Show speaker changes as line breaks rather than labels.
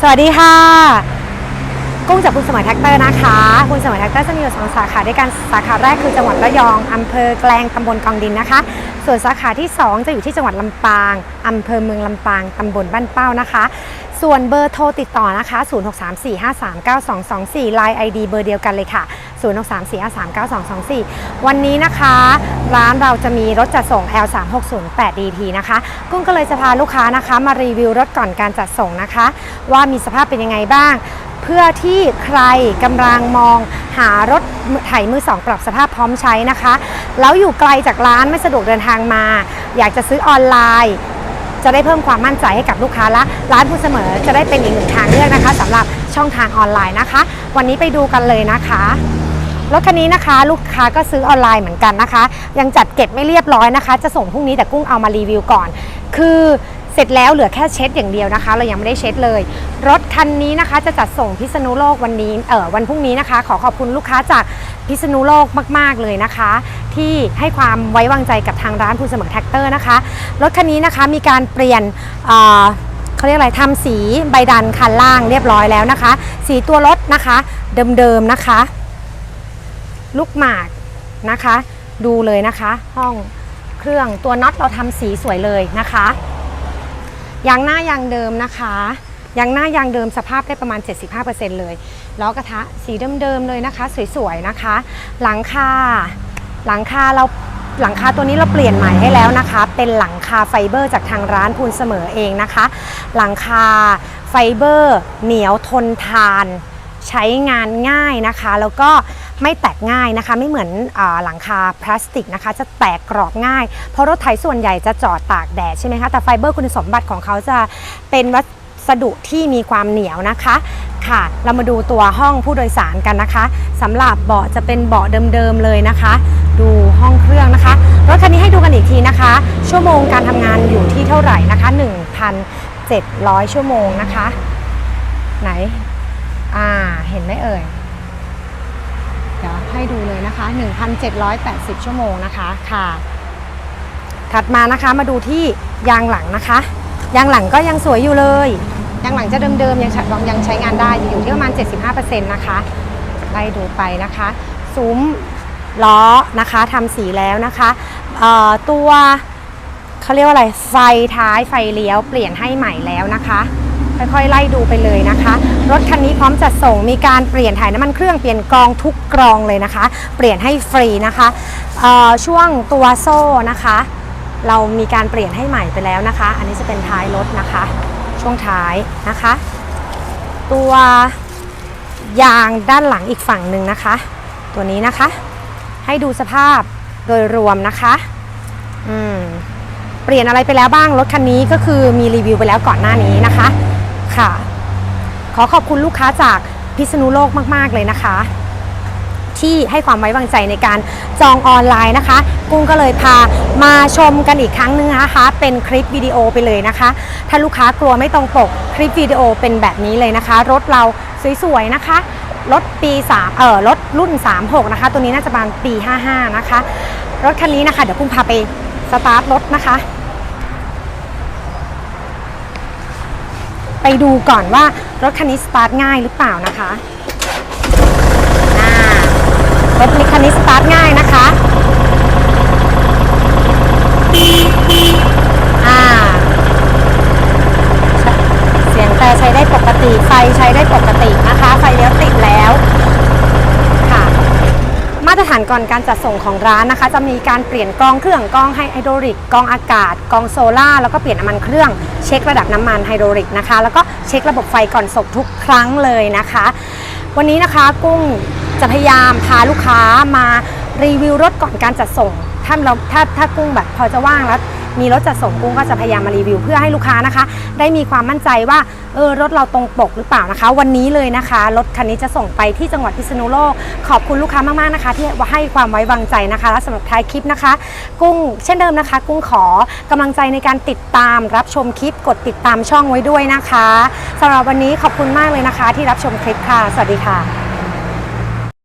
สวัสดีค่ะ กุ้งจากคุณสมัยแท็กเตอร์นะคะ คุณสมัยแท็กเตอร์จะมีอยู่สองสาขาด้วยกันสาขาแรกคือจังหวัดระยองอำเภอแกลงตำบลกองดินนะคะ ส่วนสาขาที่ 2 จะอยู่ที่จังหวัดลำปางอำเภอเมืองลำปางตำบลบ้านเป้านะคะ ส่วนเบอร์โทรติดต่อนะคะ 0634539224 Line ID เบอร์เดียวกันเลยค่ะ 0634539224 วันนี้นะคะ ร้านเราจะมีรถจัดส่ง L3608 DT นะคะ กุ้งก็เลยจะพาลูกค้านะคะ มารีวิวรถก่อนการจัดส่งนะคะ ว่ามีสภาพเป็นยังไงบ้าง เพื่อที่ใครกำลังมองหารถไถมือสองปรับสภาพพร้อมใช้นะคะ แล้วอยู่ไกลจากร้านไม่สะดวกเดินทางมา อยากจะซื้อออนไลน์ จะได้เพิ่มความมั่นใจให้กับลูกค้าและร้านผู้เสมอจะได้เป็นอีกหนึ่งทางเลือกนะคะสำหรับช่องทางออนไลน์นะคะ วันนี้ไปดูกันเลยนะคะรถคันนี้นะคะ ลูกค้าก็ซื้อออนไลน์เหมือนกันนะคะ ยังจัดเก็บไม่เรียบร้อยนะคะ จะส่งพรุ่งนี้แต่กุ้งเอามารีวิวก่อน คือ สร็จแล้วเหลือแค่เช็ดอย่างเดียวนะคะ เรายังไม่ได้เช็ดเลย รถคันนี้นะคะจะจัดส่งพิษณุโลกวันนี้เออวันพรุ่งนี้นะคะ ขอขอบคุณลูกค้าจากพิษณุโลกมาก ๆ เลยนะคะ ที่ให้ความไว้วางใจกับทางร้านคุณเสมอแท็กเตอร์นะคะ รถคันนี้นะคะมีการเปลี่ยนเอ่อเขาเรียกอะไรทำสีใบดันคันล่างเรียบร้อยแล้วนะคะ สีตัวรถนะคะเดิมๆนะคะ ลูกหมากนะคะ ดูเลยนะคะ ห้องเครื่องตัวน็อตเราทำสีสวยเลยนะคะ ยางหน้ายางเดิมนะคะยางหน้ายางเดิมสภาพได้ประมาณ 75%เลยล้อกระทะสีเดิมๆเลยนะคะ สวยๆนะคะ หลังคาหลังคาเราหลังคาตัวนี้เราเปลี่ยนใหม่ให้แล้วนะคะ เป็นหลังคาไฟเบอร์จากทางร้านพูนเสมอเองนะคะ หลังคาไฟเบอร์ เหนียวทนทาน ใช้งานง่ายนะคะ แล้วก็ไม่แตกง่ายนะคะ ไม่เหมือนอหลังคาพลาสติกนะคะ จะแตกกรอบง่าย เพราะรถไถส่วนใหญ่จะจอดตากแดดใช่ไหมคะแต่ไฟเบอร์คุณสมบัติของเขาจะเป็นวัสดุที่มีความเหนียวนะคะค่ะ เรามาดูตัวห้องผู้โดยสารกันนะคะสำหรับเบาะจะเป็นเบาะเดิมๆเลยนะคะ ดูห้องเครื่องนะคะรถคันนี้ให้ดูกันอีกทีนะคะ ชั่วโมงการทำงานอยู่ที่เท่าไหร่นะคะ 1,700 ชั่วโมงนะคะ ไหน อ่า เห็นไหมเอ่ย เดี๋ยวให้ดูเลยนะคะ 1,780 ชั่วโมงนะคะค่ะ ถัดมานะคะมาดูที่ยางหลังนะคะ ยางหลังก็ยังสวยอยู่เลย ยางหลังจะเดิมๆยังใช้ยังใช้งานได้อยู่ที่ประมาณ 75%นะคะไล่ดูไปนะคะซุ้มล้อนะคะทำสีแล้วนะคะตัว เขาเรียกว่าอะไรไฟท้ายไฟเลี้ยวเปลี่ยนให้ใหม่แล้วนะคะ ค่อยๆไล่ดูไปเลยนะคะ รถคันนี้พร้อมจัดส่งมีการเปลี่ยนถ่ายน้ำมันเครื่องเปลี่ยนกรองทุกกรองเลยนะคะ เปลี่ยนให้ฟรีนะคะช่วงตัวโซ่นะคะ เรามีการเปลี่ยนให้ใหม่ไปแล้วนะคะ อันนี้จะเป็นท้ายรถนะคะ ช่วงท้ายนะคะ ตัวยางด้านหลังอีกฝั่งหนึ่งนะคะ ตัวนี้นะคะ ให้ดูสภาพโดยรวมนะคะ อืม ปลี่ยนอะไรไปแล้วบ้างรถคันนี้ก็คือมีรีวิวไปแล้วก่อนหน้านี้นะคะค่ะ ขอขอบคุณลูกค้าจากพิษณุโลกมากๆเลยนะคะ ที่ให้ความไว้วางใจในการจองออนไลน์นะคะ กุ้งก็เลยพามาชมกันอีกครั้งหนึงนะคะ เป็นคลิปวิดีโอไปเลยนะคะ ถ้าลูกค้ากลัวไม่ตรงปกคลิปวิดีโอเป็นแบบนี้เลยนะคะ รถเราสวยๆนะคะรถปี3เอ่อรถรุ่น 36 นะคะ ตัวนี้น่าจะประมาณปี 55 นะคะ รถคันนี้นะคะ เดี๋ยวกุ้งพาไปสตาร์ทรถนะคะ ไป ดูก่อนว่ารถคันนี้สตาร์ทง่ายหรือเปล่านะคะรถคันนี้สตาร์ทง่ายนะคะ อ่า เสียงแต่ใช้ได้ปกติ ไฟใช้ได้ปกตินะคะ ไฟเลี้ยวติดแล้ว ค่ะ มา ตรฐานก่อนการจัดส่งของร้านนะคะ จะมีการเปลี่ยนกองเครื่องกองไฮโดรลิกกองอากาศกองโซล่าแล้วก็เปลี่ยนน้ำมันเครื่องเช็คระดับน้ำมันไฮโดรลิกนะคะ แล้วก็เช็คระบบไฟก่อนส่งทุกครั้งเลยนะคะ วันนี้นะคะกุ้งจะพยายามพาลูกค้ามารีวิวรถก่อนการจัดส่ง ถ้าเราถ้าถ้ากุ้งแบบพอจะว่างแล้ว มีรถจัดส่งกุ้งก็จะพยายามมารีวิว เพื่อให้ลูกค้านะคะ ได้มีความมั่นใจว่าเออรถเราตรงปกหรือเปล่านะคะ วันนี้เลยนะคะรถคันนี้จะส่งไปที่จังหวัดพิษณุโลก ขอบคุณลูกค้ามากๆนะคะ ที่ให้ความไว้วางใจนะคะและสำหรับท้ายคลิปนะคะ กุ้งเช่นเดิมนะคะ กุ้งขอกำลังใจในการติดตามรับชมคลิปกดติดตามช่องไว้ด้วยนะคะสำหรับวันนี้ขอบคุณมากเลยนะคะ ที่รับชมคลิปค่ะ สวัสดีค่ะ